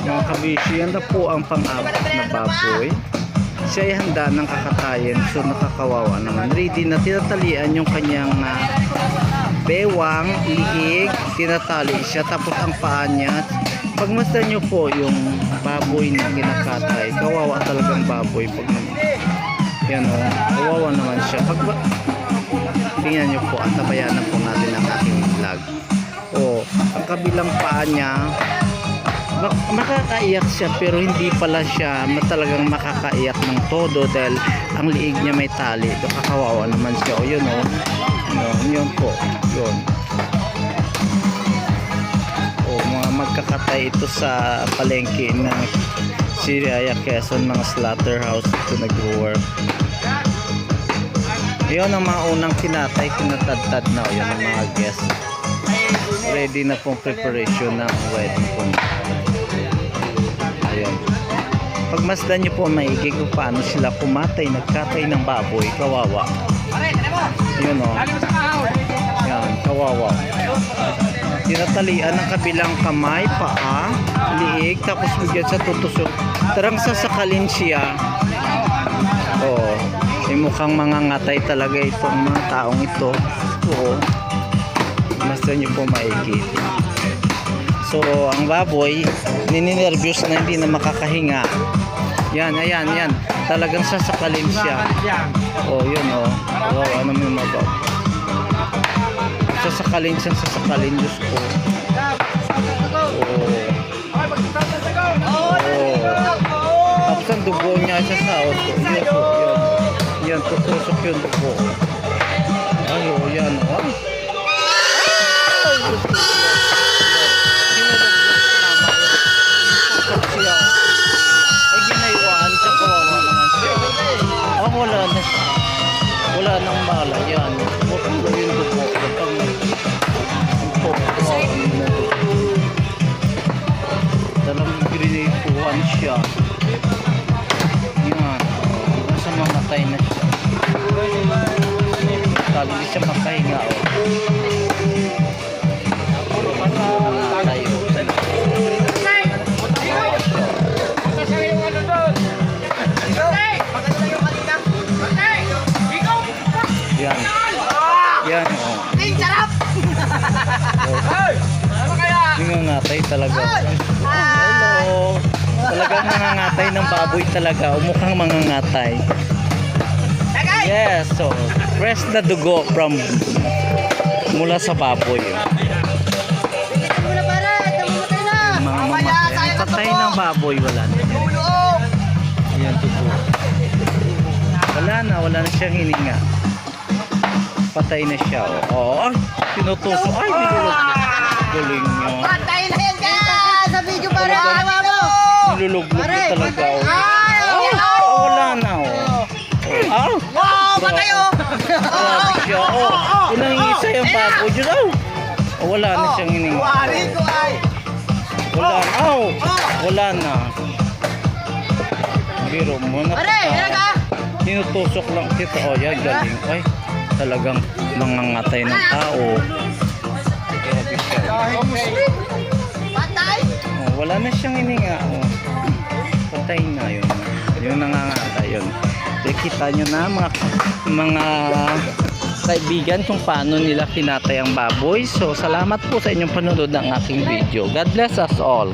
Mga kabisyo, yan na po ang pang-apat na baboy. Siya ay handa ng kakatayin. So nakakawawa naman. Ready na tinatalian yung kanyang ah, bewang, liig, tinatali siya. Tapos ang paa niya. Pagmasdan nyo po yung baboy na kinakatay. Kawawa talagang baboy. Pag yan o, kawawa naman siya. Pag tingnan nyo po at tabayanan po natin ang aking vlog. O, ang kabilang paa niya makakaiyak siya pero hindi pala siya talagang makakaiyak ng todo dahil ang liig niya may tali. So kakawawa naman siya. O yun o. Yun, yun po. Yun. O mga magkakatay ito sa palengke ng Siriaya Quezon mga slaughterhouse ito nag-work. Yun ang mga unang kinatay kinatadtad na o yun ang mga guests. Ready na pong preparation ng wedding po Pagmasdan nyo po maigi kung paano sila kumatay, nagkatay ng baboy, kawawa. Yun o. Yan, kawawa. Tinatalian ng kabilang kamay, paa, liig, tapos bigyan sa tutusok. Tarang sasakalin siya. Oo. May mukhang mga ngatay talaga itong mga taong ito. Oo. Masdan nyo po maigi. So, ang baboy, nininervyos na hindi na makakahinga. Yan, ayan, yan. Talagang sasakalin siya. Oh, yun oh. Wow, ano mga baboy. Sasakalin siya, sasakalin. Diyos ko. Oh. Oh. Tapos ang dugo niya sa saot. Yun, yun. Yan, tutusok yung dugo. Mala. Yan. Pupulo yung dugo. Pag po, kawawa na dugo. Talagang grinaypuan siya. Yan. Nasa mamatay na siya. Tali di siya makahinga. Oh. Yan. Oh. Nangangatay talaga. Hello. Talagang nangangatay ng baboy talaga. Umukhang mangangatay. Yes. So, fresh na dugo from mula sa baboy. Mga mamatay. Patay ng baboy. Wala na. Yan dugo. Wala na. Wala na siyang hininga. Patay na siya. Oo. Oh. Ay, tinutusok. Ay, nilulog. Galing nyo. Patay na yan ka! Sa video para awa mo! Niluluglog na talaga. Oh. Ay! Oh, oh, wala na. Oh. Oh. Ah. Wow! Patay oh! Grabe siya. Oh, kung nangingisa yung baboy dyan. Oh. Oh, wala na siyang hininga. Wari ko ay! Wala na. Oh. Wala na. Biro mo na. Pare! Yan ka! Tinutusok lang kita. Oh, yan. Galing. Ay, talagang mangangatay ng tao. Oh, wala na siyang hininga. Oh. Patay na yun. Yung nangangata yun. So, kita nyo na mga, mga kaibigan kung paano nila kinatay ang baboy. So, salamat po sa inyong panonood ng aking video. God bless us all.